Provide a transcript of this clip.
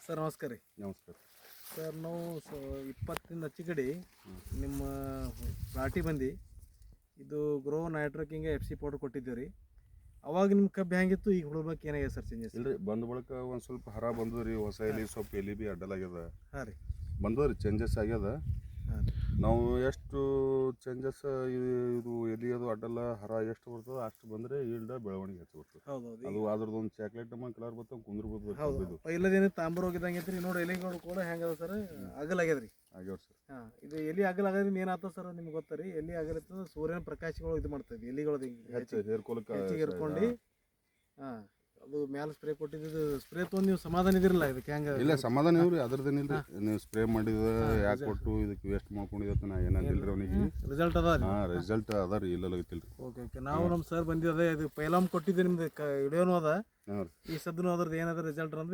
Sir ನಮಸ್ಕಾರ ರೀ. ನಮಸ್ಕಾರ. ಸರ್ ನಾವು ಸ ಇಪ್ಪತ್ತಿಂದ ಕಡೆ ನಿಮ್ಮ ರಾಟಿ ಬಂದು. ಇದು ಗ್ರೋ ನೈಟ್ರಕಿಂಗ್ ಎಫ್ ಸಿ ಪೌಡರ್ ಕೊಟ್ಟಿದ್ದೀವಿ ರೀ. ಅವಾಗ ನಿಮ್ಮ ಕಬ್ಬು ಹೆಂಗಿತ್ತು? ಈಗ ಹುಡುಬೇಕು ಏನಾಗಿದೆ ಸರ್ ಚೇಂಜಸ್ ಇಲ್ರಿ ಬಂದ ಬಳಿಕ ಒಂದು ಸ್ವಲ್ಪ ಹರ ಬಂದದ್ರಿ ಹೊಸ ಎಲಿ ಸ್ವಲ್ಪ ಎಲಿ ಬಿ ಅಡ್ಡಲಾಗ್ಯದ. ಹಾಂ ರೀ. ಬಂದದ್ರಿ ಚೇಂಜಸ್ ಆಗ್ಯದ. ಹಾಂ ನಾವು ಎಷ್ಟು ಚೇಂಜಸ್ ಇದು ಎಲ್ಲಿ ಅದು ಅಡ್ಡಲ್ಲ ಹರ ಎಷ್ಟು ಬರ್ತದೆ ಅಷ್ಟು ಬಂದ್ರೆ ಈಲ್ಡ ಬೆಳವಣಿಗೆ ಹೆಚ್ಚು ಬರ್ತದೆ. ಹೌದು ಅದು ಅದ್ರದ್ದು ಒಂದು ಚಾಕ್ಲೇಟ್ ನಮ್ಮ ಕಲರ್ ಬರ್ತದೆ ಕುಂದ್ರ ಹೌದು. ಇದು ಇಲ್ಲದೇನೆ ತಾಂಬರ್ ಹೋಗಿದಂಗೆ ಐತ್ರಿ. ನೋಡಿ ಎಲೆಗಳು ಕೂಡ ಹೆಂಗದ ಸರ್? ಅಗಲಾಗ್ಯದ್ರಿ ಆಗ್ಯಾವ ಸರ್. ಹಾಂ ಇದು ಎಲಿ ಅಗಲಾಗದ್ರಿಂದ ಏನಾಗ್ತದೆ ಸರ್ ನಿಮ್ಗೆ ಗೊತ್ತಾ ರೀ? ಎಲಿ ಆಗಲಿರ್ತದೆ ಸೂರ್ಯನ ಪ್ರಕಾಶಗಳು ಇದು ಮಾಡ್ತದೆ ಎಲಿಗಳು ಹೆಚ್ಚು ಹೇರ್ಕೊಳಕ್ಕೆ ಹೆಚ್ಚಿಗೆ ಹೇರ್ಕೊಂಡು. ಹಾಂ. ಅದು ಮ್ಯಾಲೆ ಸ್ಪ್ರೇ ಕೊಟ್ಟಿದ್ದು ಸ್ಪ್ರೇ ತೊಗೊಂಡು ನೀವು ಸಮಾಧಾನ ಇದಿರಲ್ಲ ಇದಕ್ಕೆ ಹೆಂಗೆ ಇಲ್ಲ ಸಮಾಧಾನ ಇವ್ರಿ ಅದ್ರದ್ದೇನಿಲ್ಲ ನೀವು ಸ್ಪ್ರೇ ಮಾಡಿದ ಯಾಕೆ ಕೊಟ್ಟು ಇದಕ್ಕೆ ವೇಸ್ಟ್ ಮಾಡ್ಕೊಂಡಿದ್ದತ್ತ ನಾ ಏನಂದಿಲ್ರಿ ಅವನಿಗೆ? ರಿಸಲ್ಟ್ ಅದ ಹಾಂ ರಿಸಲ್ಟ್ ಅದ ರೀ ಇಲ್ಲ ಗೊತ್ತಿಲ್ರಿ ಓಕೆ ಓಕೆ ನಾವು ನಮ್ಮ ಸರ್ ಬಂದಿದ್ದೆ ಇದು ಪೈಲಾಮ್ ಕೊಟ್ಟಿದ್ದೆ ನಿಮ್ದು ಕ ವಿಡಿಯೋನು ಅದ. ರೀ. ಈ ಸದ್ನು ಅದ್ರದ್ದು ಏನದ ರಿಸಲ್ಟ್ ಅಂದ್ರೆ